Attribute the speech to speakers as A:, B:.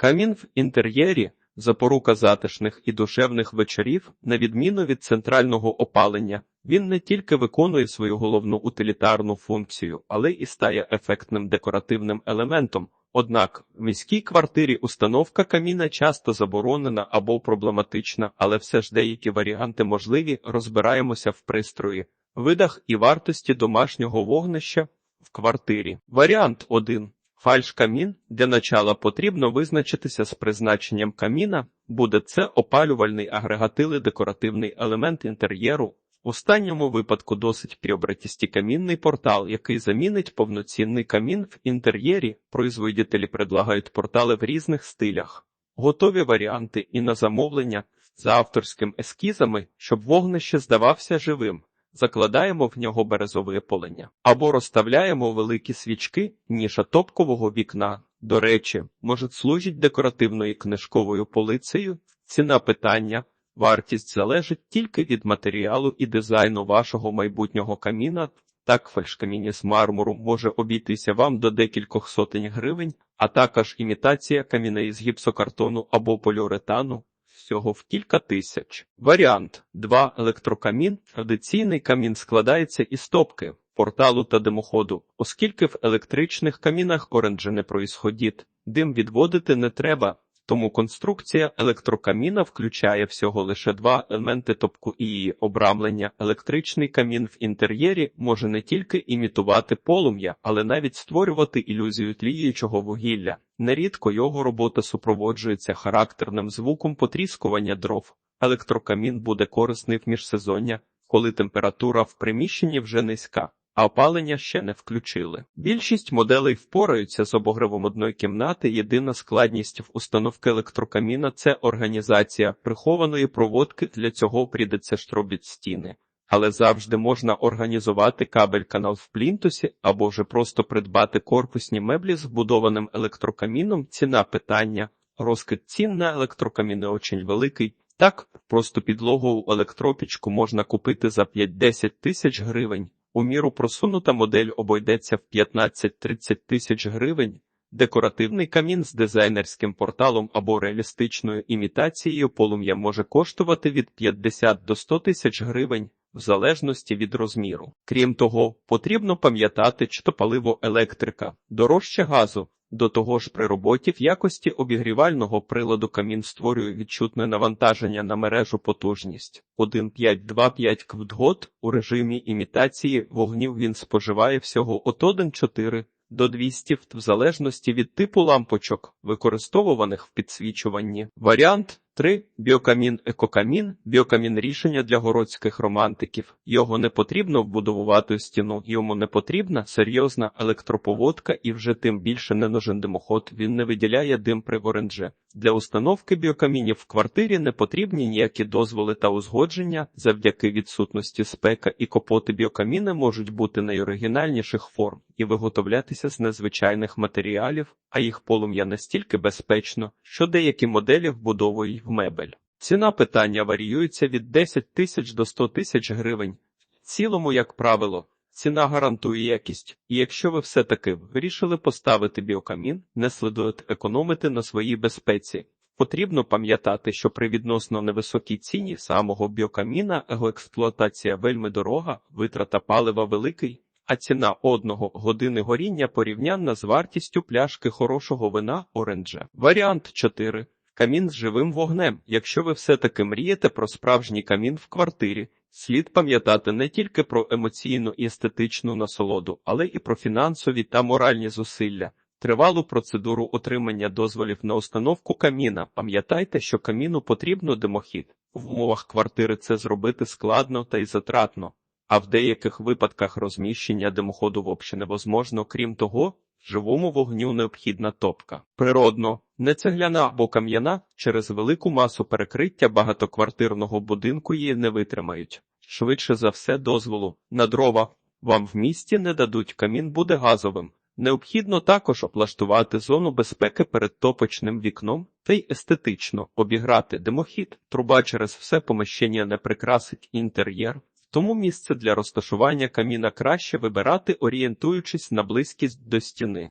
A: Камін в інтер'єрі запорука затишних і душевних вечорів, на відміну від центрального опалення. Він не тільки виконує свою головну утилітарну функцію, але і стає ефектним декоративним елементом. Однак в міській квартирі установка каміна часто заборонена або проблематична, але все ж деякі варіанти можливі. Розбираємося в пристрої, видах і вартості домашнього вогнища в квартирі. Варіант 1. Фальш-камін. Для начала потрібно визначитися з призначенням каміна. Буде це опалювальний агрегат или декоративний елемент інтер'єру. В останньому випадку досить приобретісті камінний портал, який замінить повноцінний камін в інтер'єрі. Производителі предлагають портали в різних стилях. Готові варіанти і на замовлення за авторським ескізами, щоб вогнище здавався живим. Закладаємо в нього березове полення або розставляємо великі свічки, ніша топкового вікна. До речі, може служить декоративною книжковою полицею. Ціна питання. Вартість залежить тільки від матеріалу і дизайну вашого майбутнього каміна. Так, фальшкаміні з мармуру може обійтися вам до декількох сотень гривень, а також імітація каміней із гіпсокартону або поліуретану всього в кілька тисяч. Варіант 2. Електрокамін. Традиційний камін складається із топки, порталу та димоходу, оскільки в електричних камінах оранжі не проїсходіт, дим відводити не треба. Тому конструкція електрокаміна включає всього лише два елементи топку і її обрамлення. Електричний камін в інтер'єрі може не тільки імітувати полум'я, але навіть створювати ілюзію тліючого вугілля. Нерідко його робота супроводжується характерним звуком потріскування дров. Електрокамін буде корисний в міжсезоння, коли температура в приміщенні вже низька а опалення ще не включили. Більшість моделей впораються з обогревом одної кімнати. Єдина складність в установки електрокаміна це організація прихованої проводки. Для цього прийдеться штробіть стіни. Але завжди можна організувати кабель канал в плінтусі або вже просто придбати корпусні меблі з вбудованим електрокаміном. Ціна питання. Розкид цін на електрокаміни очень великий. Так, просто підлогову електропічку можна купити за 5-10 тисяч гривень. У міру просунута модель обойдеться в 15-30 тисяч гривень. Декоративний камін з дизайнерським порталом або реалістичною імітацією полум'я може коштувати від 50 до 100 тисяч гривень в залежності від розміру. Крім того, потрібно пам'ятати, що паливо електрика дорожче газу. До того ж, при роботі в якості обігрівального приладу камін створює відчутне навантаження на мережу потужність 1,5-2,5 квдгот у режимі імітації вогнів він споживає всього от 1,4 до 200 в залежності від типу лампочок, використовуваних в підсвічуванні. Варіант 3. Біокамін екокамін. Біокамін рішення для городських романтиків. Його не потрібно вбудовувати в стіну, йому не потрібна серйозна електроповодка і вже тим більше не нужен димоход. Він не виділяє дим при воренже. Для установки біокамінів в квартирі не потрібні ніякі дозволи та узгодження. Завдяки відсутності спека і копоти біокаміни можуть бути найоригінальніших форм і виготовлятися з незвичайних матеріалів, а їх полум'я настільки безпечно, що деякі моделі вбудовують в мебель. Ціна питання варіюється від 10 тисяч до 100 тисяч гривень. В цілому, як правило, ціна гарантує якість, і якщо ви все-таки вирішили поставити біокамін, не слідуєте економити на своїй безпеці. Потрібно пам'ятати, що при відносно невисокій ціні самого біокаміна його експлуатація вельми дорога, витрата палива великий, а ціна одного години горіння порівнянна з вартістю пляшки хорошого вина оренджа. Варіант 4. Камін з живим вогнем. Якщо ви все-таки мрієте про справжній камін в квартирі, слід пам'ятати не тільки про емоційну і естетичну насолоду, але і про фінансові та моральні зусилля. Тривалу процедуру отримання дозволів на установку каміна. Пам'ятайте, що каміну потрібно димохід. В умовах квартири це зробити складно та й затратно, а в деяких випадках розміщення димоходу взагалі невозможно. Крім того, живому вогню необхідна топка. Природно, не цегляна або кам'яна через велику масу перекриття багатоквартирного будинку її не витримають. Швидше за все дозволу на дрова вам в місті не дадуть, камін буде газовим. Необхідно також облаштувати зону безпеки перед топочним вікном та й естетично обіграти димохід. Труба через все поміщення не прикрасить інтер'єр, тому місце для розташування каміна краще вибирати, орієнтуючись на близькість до стіни.